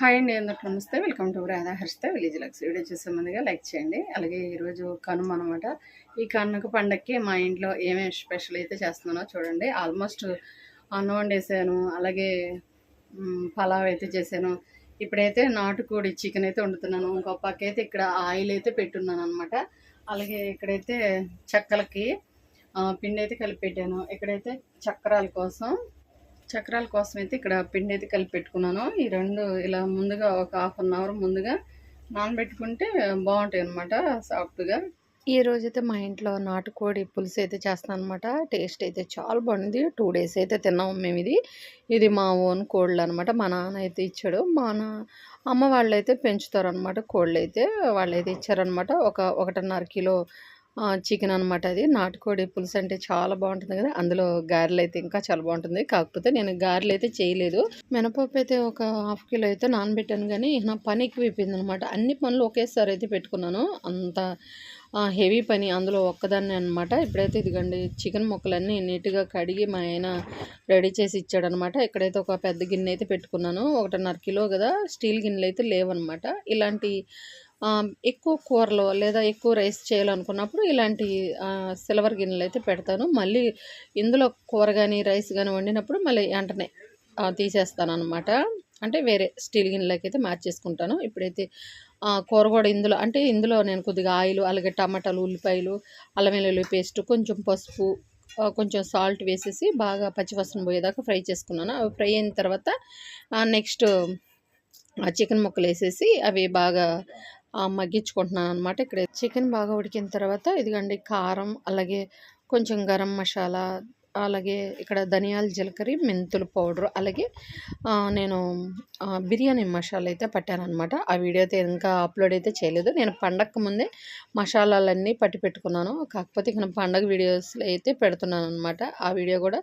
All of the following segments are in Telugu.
హాయ్ అండి అందరికి నమస్తే. Welcome to Radha Harshitha village Lux video చూసే ముందుగా లైక్ చేయండి. అలాగే ఈరోజు కనుమ అనమాట ఈ కనుక పండక్కి మా ఇంట్లో ఏమేమి స్పెషల్ అయితే చేస్తున్నానో చూడండి. ఆల్మోస్ట్ అన్నం వండేసాను. అలాగే పలావ్ అయితే చేశాను. ఇప్పుడైతే నాటుకోడి చికెన్ అయితే వండుతున్నాను. ఇంకో పక్క అయితే ఇక్కడ ఆయిల్ అయితే పెట్టున్నాను అనమాట అలాగే ఇక్కడైతే చెక్కలకి పిండి అయితే కలిపి పెట్టాను. ఇక్కడైతే చక్రాల కోసం చక్రాల కోసం అయితే ఇక్కడ పిండి అయితే కలిపి పెట్టుకున్నాను. ఈ రెండు ఇలా ముందుగా ఒక హాఫ్ అన్ అవర్ ముందుగా నానబెట్టుకుంటే బాగుంటాయి అనమాట సాఫ్ట్గా. ఈ రోజైతే మా ఇంట్లో నాటుకోడి పులుసు అయితే చేస్తాను అనమాట టేస్ట్ అయితే చాలా బాగుంది. టూ డేస్ అయితే తిన్నాము మేము ఇది. ఇది మా ఓన్ కోళ్ళు అనమాట మా నాన్న అయితే ఇచ్చాడు. మా నా అమ్మ వాళ్ళు అయితే పెంచుతారు అనమాట కోళ్ళు అయితే. వాళ్ళు అయితే ఇచ్చారనమాట ఒక ఒకటిన్నర కిలో చికెన్ అనమాట అది. నాటుకోడి పులుసు అంటే చాలా బాగుంటుంది కదా. అందులో గారెలు అయితే ఇంకా చాలా బాగుంటుంది. కాకపోతే నేను గారెలు అయితే చేయలేదు. మినపప్పు అయితే ఒక హాఫ్ కిలో అయితే నానబెట్టాను కానీ నా పని ఎక్కువ అయిపోయింది అనమాట అన్ని పనులు ఒకేసారి అయితే పెట్టుకున్నాను. అంత హెవీ పని. అందులో ఒక్కదాన్ని అనమాట ఇప్పుడైతే ఇదిగండి చికెన్ ముక్కలన్నీ నీట్గా కడిగి మా ఆయన రెడీ చేసి ఇచ్చాడనమాట ఇక్కడైతే ఒక పెద్ద గిన్నె అయితే పెట్టుకున్నాను. ఒకటిన్నర కిలో కదా స్టీల్ గిన్నెలు అయితే లేవనమాట ఇలాంటి ఎక్కువ కూరలు లేదా ఎక్కువ రైస్ చేయాలనుకున్నప్పుడు ఇలాంటి సిల్వర్ గిన్నెలు అయితే పెడతాను. మళ్ళీ ఇందులో కూర కానీ రైస్ కానీ వండినప్పుడు మళ్ళీ వెంటనే తీసేస్తాను అనమాట అంటే వేరే స్టీల్ గిన్నెలకి అయితే మార్చేసుకుంటాను. ఇప్పుడైతే కూర కూడా ఇందులో అంటే ఇందులో నేను కొద్దిగా ఆయిల్ అలాగే టమాటాలు ఉల్లిపాయలు అల్లం వెల్లుల్లి పేస్ట్ కొంచెం పసుపు కొంచెం సాల్ట్ వేసేసి బాగా పచ్చివాసన పోయేదాకా ఫ్రై చేసుకున్నాను. అవి ఫ్రై అయిన తర్వాత నెక్స్ట్ చికెన్ ముక్కలు వేసేసి అవి బాగా మగ్గించుకుంటున్నాను అనమాట ఇక్కడ చికెన్ బాగా ఉడికిన తర్వాత ఇదిగండి కారం అలాగే కొంచెం గరం మసాలా అలాగే ఇక్కడ ధనియాల జీలకర్ర మెంతుల పౌడర్ అలాగే నేను బిర్యానీ మసాలా అయితే పట్టానమాట ఆ వీడియో అయితే ఇంకా అప్లోడ్ అయితే చేయలేదు. నేను పండగకు ముందే మసాలాలన్నీ పట్టి పెట్టుకున్నాను. కాకపోతే ఇక్కడ పండగ వీడియోస్లో అయితే పెడుతున్నాను అనమాట ఆ వీడియో కూడా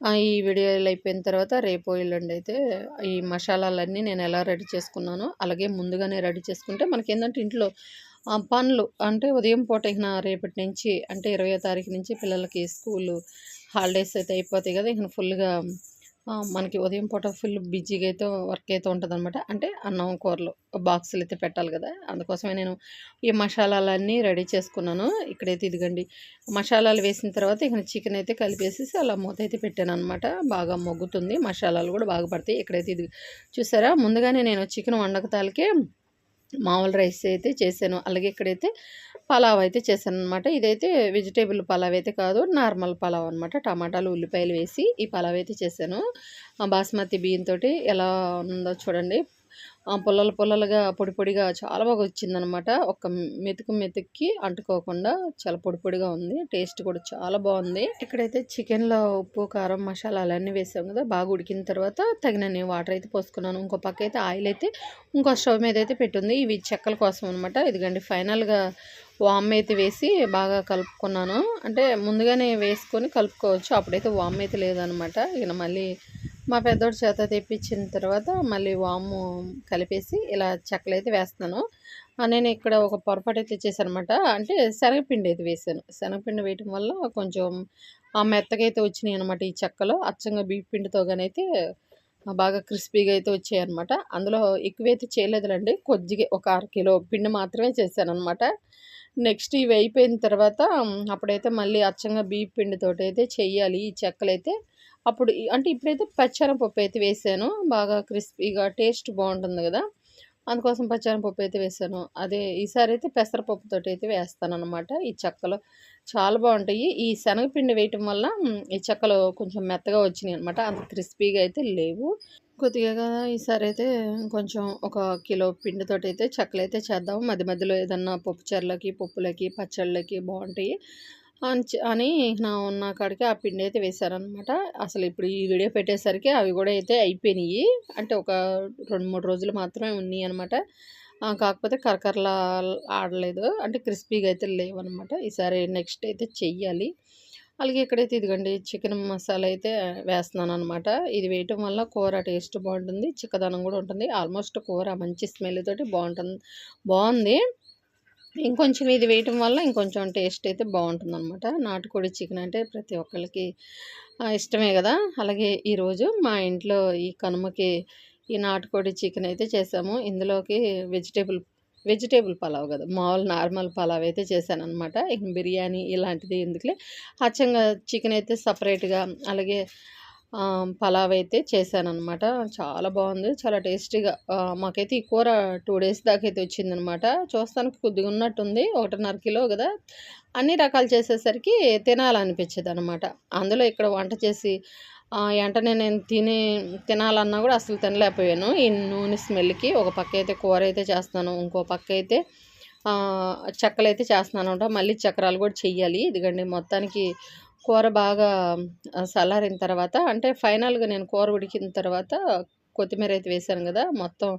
ఈ వీడియోలు అయిపోయిన తర్వాత రేపు ఎల్లుండి అయితే ఈ మసాలాలన్నీ నేను ఎలా రెడీ చేసుకున్నానో అలాగే ముందుగానే రెడీ చేసుకుంటే మనకి ఏంటంటే ఇంట్లో పనులు అంటే ఉదయం పూట ఇక రేపటి నుంచి అంటే ఇరవై తారీఖు నుంచి పిల్లలకి స్కూలు హాలిడేస్ అయితే అయిపోతాయి కదా ఇక ఫుల్గా మనకి ఉదయం పూట ఫుల్ బిజీగా అయితే వర్క్ అయితే ఉంటుంది అనమాట అంటే అన్నం కూరలు బాక్సులు అయితే పెట్టాలి కదా. అందుకోసమే నేను ఈ మసాలాలన్నీ రెడీ చేసుకున్నాను. ఇక్కడైతే ఇదిగండి మసాలాలు వేసిన తర్వాత ఇక్కడ చికెన్ అయితే కలిపేసేసి అలా మూత అయితే పెట్టాను అనమాట బాగా మొగ్గుతుంది. మసాలాలు కూడా బాగా పడతాయి. ఇక్కడైతే ఇది చూసారా? ముందుగానే నేను చికెన్ వండకతాలకే మామూలు రైస్ అయితే చేశాను. అలాగే ఇక్కడైతే పలావ్ అయితే చేశాను అనమాట ఇదైతే వెజిటేబుల్ పలావ్ అయితే కాదు నార్మల్ పలావ్ అనమాట టమాటాలు ఉల్లిపాయలు వేసి ఈ పలావ్ అయితే చేశాను. బాస్మతి బియ్యంతో ఎలా ఉందో చూడండి. పుల్లలు పుల్లలుగా పొడి పొడిగా చాలా బాగా వచ్చిందనమాట. ఒక మెతుకు మెతుక్కి అంటుకోకుండా చాలా పొడి పొడిగా ఉంది. టేస్ట్ కూడా చాలా బాగుంది. ఇక్కడైతే చికెన్లో ఉప్పు కారం మసాలాలు అన్నీ వేసాం కదా బాగా ఉడికిన తర్వాత తగినన్ని వాటర్ అయితే పోసుకున్నాను. ఇంకో పక్క అయితే ఆయిల్ అయితే ఇంకో స్టవ్ మీద అయితే పెట్టింది. ఇవి చెక్కల కోసం అనమాట. ఇదిగండి ఫైనల్గా వామ్ అయితే వేసి బాగా కలుపుకున్నాను. అంటే ముందుగానే వేసుకొని కలుపుకోవచ్చు. అప్పుడైతే వామ్ అయితే లేదనమాట. ఇక మళ్ళీ మా పెద్దోడి చేత తెప్పించిన తర్వాత మళ్ళీ వాము కలిపేసి ఇలా చెక్కలు అయితే వేస్తున్నాను. నేను ఇక్కడ ఒక పొరపాటు అయితే చేశానమాట అంటే శనగపిండి అయితే వేసాను శనగపిండి వేయటం వల్ల కొంచెం ఆ మెత్తగా అయితే వచ్చినాయి అనమాట ఈ చెక్కలు. అచ్చంగా బీప్ పిండితో అయితే బాగా క్రిస్పీగా అయితే వచ్చాయి అనమాట అందులో ఎక్కువైతే చేయలేదులండి. కొద్దిగా ఒక అర కిలో పిండి మాత్రమే చేశాను అనమాట నెక్స్ట్ ఇవి అయిపోయిన తర్వాత అప్పుడైతే మళ్ళీ అచ్చంగా బీప్ పిండితోటి అయితే చెయ్యాలి. ఈ చెక్కలు అయితే అప్పుడు అంటే ఇప్పుడైతే పచ్చెనపప్పు అయితే వేసాను. బాగా క్రిస్పీగా టేస్ట్ బాగుంటుంది కదా. అందుకోసం పచ్చెనపప్పు అయితే వేసాను. అదే ఈసారి అయితే పెసరపప్పుతో అయితే వేస్తాను అనమాట ఈ చెక్కలు చాలా బాగుంటాయి. ఈ శనగపిండి వేయటం వల్ల ఈ చెక్కలు కొంచెం మెత్తగా వచ్చినాయి అనమాట అంత క్రిస్పీగా అయితే లేవు. కొద్దిగా కదా ఈసారి అయితే కొంచెం ఒక కిలో పిండితో అయితే చెక్కలు అయితే చేద్దాము. మధ్య మధ్యలో ఏదన్నా పప్పు చెర్లకి పప్పులకి పచ్చళ్ళకి బాగుంటాయి. అని అని నా ఉన్న కాడికి ఆ పిండి అయితే వేశారనమాట అసలు ఇప్పుడు ఈ వీడియో పెట్టేసరికి అవి కూడా అయితే అయిపోయినాయి. అంటే ఒక రెండు మూడు రోజులు మాత్రమే ఉన్నాయి అనమాట కాకపోతే కరకరలా ఆడలేదు. అంటే క్రిస్పీగా అయితే లేవన్నమాట. ఈసారి నెక్స్ట్ అయితే చెయ్యాలి. అలాగే ఇక్కడైతే ఇదిగండి చికెన్ మసాలా అయితే వేస్తున్నాను అనమాట ఇది వేయటం వల్ల కూర టేస్ట్ బాగుంటుంది. చిక్కదనం కూడా ఉంటుంది. ఆల్మోస్ట్ కూర మంచి స్మెల్ తోటి బాగుంటుంది బాగుంది. ఇంకొంచెం ఇది వేయటం వల్ల ఇంకొంచెం టేస్ట్ అయితే బాగుంటుంది అనమాట నాటుకోడి చికెన్ అంటే ప్రతి ఒక్కరికి ఇష్టమే కదా. అలాగే ఈరోజు మా ఇంట్లో ఈ కనుమకి ఈ నాటుకోడి చికెన్ అయితే చేసాము. ఇందులోకి వెజిటేబుల్ వెజిటేబుల్ పలావ్ కదా మామూలు నార్మల్ పలావ్ అయితే చేశాను అనమాట బిర్యానీ ఇలాంటిది ఎందుకులే. అచ్చంగా చికెన్ అయితే సపరేట్గా అలాగే పలావ్ అయితే చేశానమాట చాలా బాగుంది. చాలా టేస్టీగా. మాకైతే ఈ కూర టూ డేస్ దాకా అయితే వచ్చిందనమాట చూస్తానికి కొద్దిగా ఉన్నట్టుంది. ఒకటిన్నర కిలో కదా. అన్ని రకాలు చేసేసరికి తినాలనిపించేది అనమాట అందులో ఇక్కడ వంట చేసి వెంటనే నేను తిని తినాలన్నా కూడా అసలు తినలేకపోయాను. ఈ నూనె స్మెల్కి ఒక పక్క అయితే కూర అయితే చేస్తాను. ఇంకో పక్క అయితే చెక్కలు అయితే చేస్తున్నాను అనమాట మళ్ళీ చక్రాలు కూడా చెయ్యాలి. ఇదిగండి మొత్తానికి కూర బాగా చల్లారిన తర్వాత అంటే ఫైనల్గా నేను కూర ఉడికిన తర్వాత కొత్తిమీర అయితే వేసాను కదా మొత్తం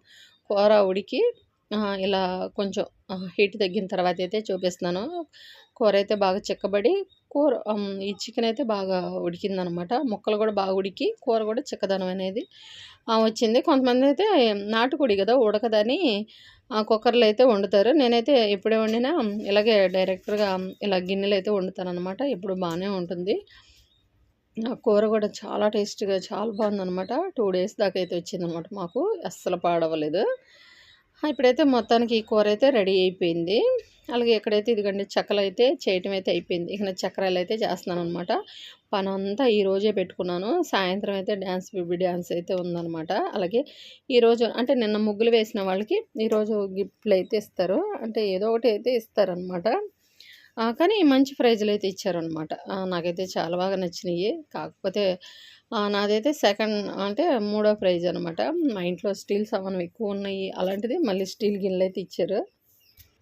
కూర ఉడికి ఇలా కొంచెం హీట్ తగ్గిన తర్వాత అయితే చూపిస్తున్నాను. కూర అయితే బాగా చిక్కబడి కూర ఈ చికెన్ అయితే బాగా ఉడికిందనమాట. ముక్కలు కూడా బాగా ఉడికి కూర కూడా చిక్కదనం అనేది వచ్చింది. కొంతమంది అయితే నాటుకోడి కదా ఉడకదని ఆ, కుక్కర్లో అయితే వండుతారు. నేనైతే ఎప్పుడే వండినా ఇలాగే డైరెక్ట్గా ఇలా గిన్నెలు అయితే వండుతాను అనమాట ఇప్పుడు బాగానే ఉంటుంది కూర కూడా చాలా టేస్ట్గా చాలా బాగుందనమాట. టూ డేస్ దాకా అయితే వచ్చిందనమాట మాకు. అస్సలు పాడవలేదు ఇప్పుడైతే మొత్తానికి ఈ కూర అయితే రెడీ అయిపోయింది. అలాగే ఎక్కడైతే ఇదిగండి చక్కలు అయితే చేయటం అయితే అయిపోయింది. ఇక నా చక్రాలు అయితే చేస్తున్నాను అనమాట పని అంతా పెట్టుకున్నాను. సాయంత్రం అయితే డ్యాన్స్ బేబీ డ్యాన్స్ అయితే ఉందన్నమాట. అలాగే ఈరోజు అంటే నిన్న ముగ్గులు వేసిన వాళ్ళకి ఈరోజు గిఫ్ట్లు అయితే ఇస్తారు. అంటే ఏదో ఒకటి అయితే ఇస్తారనమాట కానీ మంచి ప్రైజ్లు అయితే ఇచ్చారనమాట నాకైతే చాలా బాగా నచ్చినాయి కాకపోతే నాదైతే సెకండ్ అంటే మూడో ప్రైజ్ అనమాట మా ఇంట్లో స్టీల్ సామాన్ ఎక్కువ ఉన్నాయి అలాంటిది మళ్ళీ స్టీల్ గిన్నెలు అయితే ఇచ్చారు.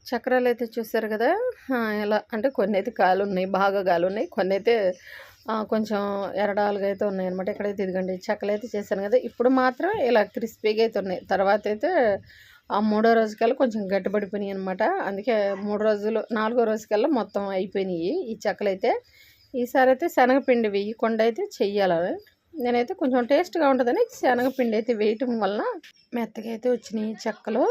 చక్రాలు అయితే చూసారు కదా ఎలా అంటే కొన్ని అయితే కాలు ఉన్నాయి బాగా గాలు ఉన్నాయి కొన్ని అయితే కొంచెం ఎరడాలుగా అయితే ఉన్నాయి అనమాట ఇక్కడైతే ఇదిగండి చెక్కలు అయితే చేశాను కదా ఇప్పుడు మాత్రం ఇలా క్రిస్పీగా అయితే ఉన్నాయి. తర్వాత అయితే ఆ మూడో రోజుకల్లా కొంచెం గట్టిపడిపోయినాయి అనమాట అందుకే మూడు రోజులు నాలుగో రోజుకల్లా మొత్తం అయిపోయినాయి ఈ చెక్కలు అయితే ఈసారి అయితే శనగపిండి వేయకుండా అయితే చెయ్యాలి. నేనైతే కొంచెం టేస్ట్గా ఉంటుందని శనగపిండి అయితే వేయటం వలన మెత్తగా అయితే వచ్చినాయి చెక్కలు.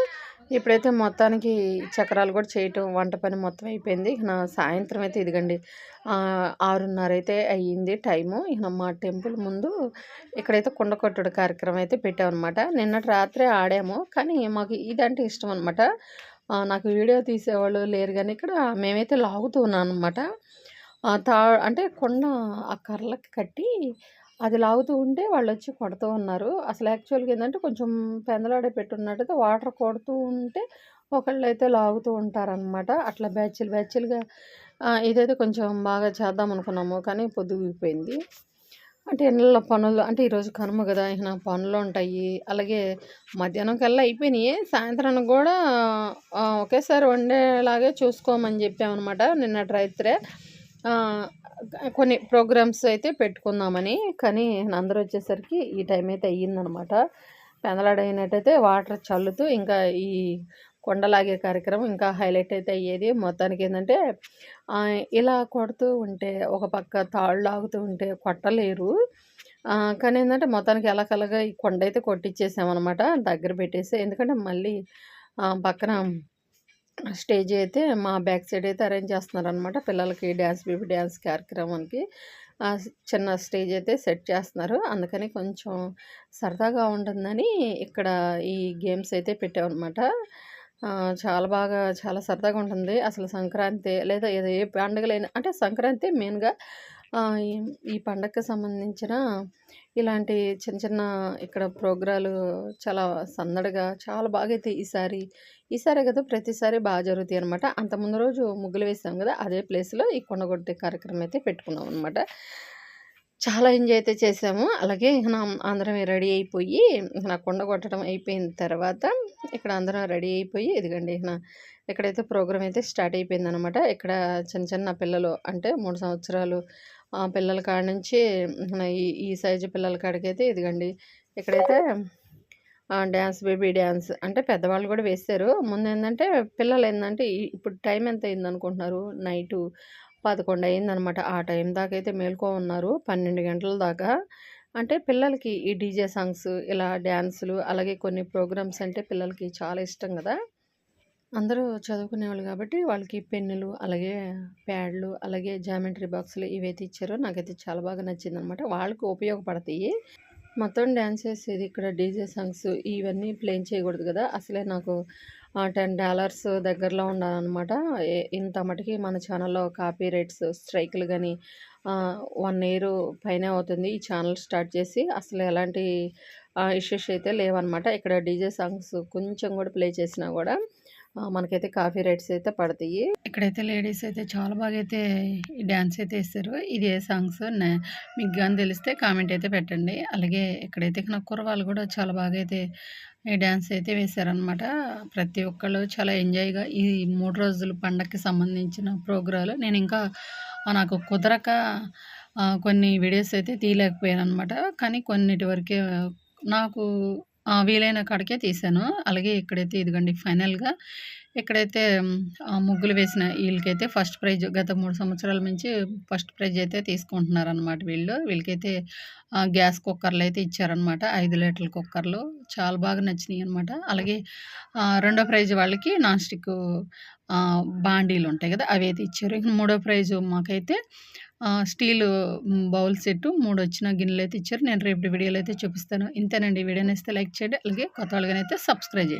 ఇప్పుడైతే మొత్తానికి చక్రాలు కూడా చేయటం వంట పని మొత్తం అయిపోయింది. ఇక సాయంత్రం అయితే ఇదిగండి. ఆరున్నర అయితే అయ్యింది టైము. ఇక మా టెంపుల్ ముందు ఇక్కడైతే కుండ కొట్టుడు కార్యక్రమం అయితే పెట్టామన్నమాట. నిన్నటి రాత్రే ఆడాము. కానీ మాకు ఇదంటే ఇష్టం అనమాట నాకు వీడియో తీసేవాళ్ళు లేరు కానీ ఇక్కడ మేమైతే లాగుతూ ఉన్నాం అనమాట తా అంటే కొండ ఆ కర్రలకి కట్టి అది లాగుతూ ఉంటే వాళ్ళు వచ్చి కొడుతూ ఉన్నారు. అసలు యాక్చువల్గా ఏంటంటే కొంచెం పెందలాడే పెట్టున్నట్టయితే వాటర్ కొడుతూ ఉంటే ఒకళ్ళు అయితే లాగుతూ ఉంటారనమాట అట్లా బ్యాచ్లు బ్యాచ్లుగా ఇదైతే కొంచెం బాగా చేద్దాం అనుకున్నాము కానీ పొద్దుగిపోయింది అంటే ఇళ్ళ పనులు అంటే ఈరోజు కనుమ కదా ఇక పనులు ఉంటాయి. అలాగే మధ్యాహ్నం కల్లా అయిపోయినాయి. సాయంత్రానికి కూడా ఒకేసారి వండేలాగే చూసుకోమని చెప్పామన్నమాట నిన్న రైతురే. కొన్ని ప్రోగ్రామ్స్ అయితే పెట్టుకుందామని కానీ అందరూ వచ్చేసరికి ఈ టైం అయితే అయ్యిందనమాట. పెందలాడైనట్టయితే వాటర్ చల్లుతూ ఇంకా ఈ కొండలాగే కార్యక్రమం ఇంకా హైలైట్ అయితే అయ్యేది. మొత్తానికి ఏంటంటే ఇలా కొడుతూ ఉంటే ఒక పక్క తాళ్ళు లాగుతూ ఉంటే కొట్టలేరు. కానీ ఏంటంటే మొత్తానికి ఎలాకలగా ఈ కొండ అయితే కొట్టించేసామన్నమాట దగ్గర పెట్టేసి ఎందుకంటే మళ్ళీ పక్కన స్టేజ్ అయితే మా బ్యాక్ సైడ్ అయితే అరేంజ్ చేస్తున్నారనమాట పిల్లలకి డ్యాన్స్ బేబీ డ్యాన్స్ కార్యక్రమానికి చిన్న స్టేజ్ అయితే సెట్ చేస్తున్నారు. అందుకని కొంచెం సరదాగా ఉంటుందని ఇక్కడ ఈ గేమ్స్ అయితే పెట్టామన్నమాట. చాలా బాగా చాలా సరదాగా ఉంటుంది. అసలు సంక్రాంతి లేదా ఏదో ఏ పండుగలైనా అంటే సంక్రాంతి మెయిన్గా ఈ పండగకి సంబంధించిన ఇలాంటి చిన్న చిన్న ఇక్కడ ప్రోగ్రాలు చాలా సందడిగా చాలా బాగా అయితే ఈసారి ఈసారి కదా ప్రతిసారి బాగా జరుగుతాయి అనమాట అంత ముందు రోజు ముగ్గులు వేసాం కదా అదే ప్లేస్లో ఈ కొండగొట్టే కార్యక్రమం అయితే పెట్టుకున్నాం అనమాట చాలా ఎంజాయ్ అయితే చేసాము. అలాగే నా అందరం రెడీ అయిపోయి నా కొండ కొట్టడం అయిపోయిన తర్వాత ఇక్కడ అందరం రెడీ అయిపోయి ఇదిగండి నా ఇక్కడైతే ప్రోగ్రామ్ అయితే స్టార్ట్ అయిపోయింది అనమాట ఇక్కడ చిన్న చిన్న పిల్లలు అంటే మూడు సంవత్సరాలు పిల్లల కాడ నుంచి ఈ ఈ సైజు పిల్లల కాడికైతే ఇదిగండి. ఇక్కడైతే డ్యాన్స్ బేబీ డ్యాన్స్ అంటే పెద్దవాళ్ళు కూడా వేస్తారు. ముందు ఏంటంటే పిల్లలు ఏంటంటే ఇప్పుడు టైం ఎంత అయింది అనుకుంటున్నారు నైటు పదకొండు అయిందనమాట. ఆ టైం దాకా అయితే మేల్కో ఉన్నారు. పన్నెండు గంటల దాకా. అంటే పిల్లలకి ఈ డీజే సాంగ్స్ ఇలా డ్యాన్సులు అలాగే కొన్ని ప్రోగ్రామ్స్ అంటే పిల్లలకి చాలా ఇష్టం కదా. అందరూ చదువుకునేవాళ్ళు కాబట్టి వాళ్ళకి పెన్నులు అలాగే ప్యాడ్లు అలాగే జామెట్రీ బాక్సులు ఇవైతే ఇచ్చారు నాకైతే చాలా బాగా నచ్చింది అనమాట వాళ్ళకి ఉపయోగపడతాయి. మొత్తం డ్యాన్స్ చేసేది ఇక్కడ డీజే సాంగ్స్ ఇవన్నీ ప్లేన్ చేయకూడదు కదా. అసలే నాకు టెన్ డాలర్స్ దగ్గరలో ఉండాలన్నమాట. ఇంత మటుకి మన ఛానల్లో కాపీ రైట్స్ స్ట్రైకులు కానీ వన్ ఇయర్ పైనే అవుతుంది ఈ ఛానల్ స్టార్ట్ చేసి. అసలు ఎలాంటి ఇష్యూస్ అయితే లేవన్నమాట. ఇక్కడ డీజే సాంగ్స్ కొంచెం కూడా ప్లే చేసినా కూడా. మనకైతే కాఫీ రైట్స్ అయితే పడతాయి. ఇక్కడైతే లేడీస్ అయితే చాలా బాగా అయితే ఈ డ్యాన్స్ అయితే వేస్తారు. ఇది ఏ సాంగ్స్? మీకు కానీ తెలిస్తే కామెంట్ అయితే పెట్టండి. అలాగే ఇక్కడైతే నా కుర్రవాళ్ళు కూడా చాలా బాగా అయితే ఈ డ్యాన్స్ అయితే వేశారనమాట ప్రతి ఒక్కళ్ళు చాలా ఎంజాయ్గా ఈ మూడు రోజులు పండగకి సంబంధించిన ప్రోగ్రాలు. నేను ఇంకా నాకు కుదరక కొన్ని వీడియోస్ అయితే తీయలేకపోయాను అనమాట కానీ కొన్నిటి వరకే నాకు వీలైన కాడికే తీసాను. అలాగే ఇక్కడైతే ఇదిగోండి ఫైనల్గా ఇక్కడైతే ముగ్గులు వేసిన వీళ్ళకైతే ఫస్ట్ ప్రైజ్ గత మూడు సంవత్సరాల నుంచి ఫస్ట్ ప్రైజ్ అయితే తీసుకుంటున్నారు అనమాట వీళ్ళు. వీళ్ళకైతే గ్యాస్ కుక్కర్లు అయితే ఇచ్చారనమాట ఐదు లీటర్ల కుక్కర్లు. చాలా బాగా నచ్చినాయి అనమాట అలాగే రెండో ప్రైజ్ వాళ్ళకి నాన్ స్టిక్ బాండీలు ఉంటాయి కదా అవి అయితే ఇచ్చారు. ఇక మూడో ప్రైజు మాకైతే స్టీల్ బౌల్ సెట్ మూడు వచ్చిన గిన్నెలు అయితే ఇచ్చారు. నేను రేపు వీడియోలో అయితే చూపిస్తాను. ఇంతేనండి. వీడియోని ఇస్తే లైక్ చేయండి. అలాగే కొత్త వాళ్ళగానైతే సబ్స్క్రైబ్ చేయండి.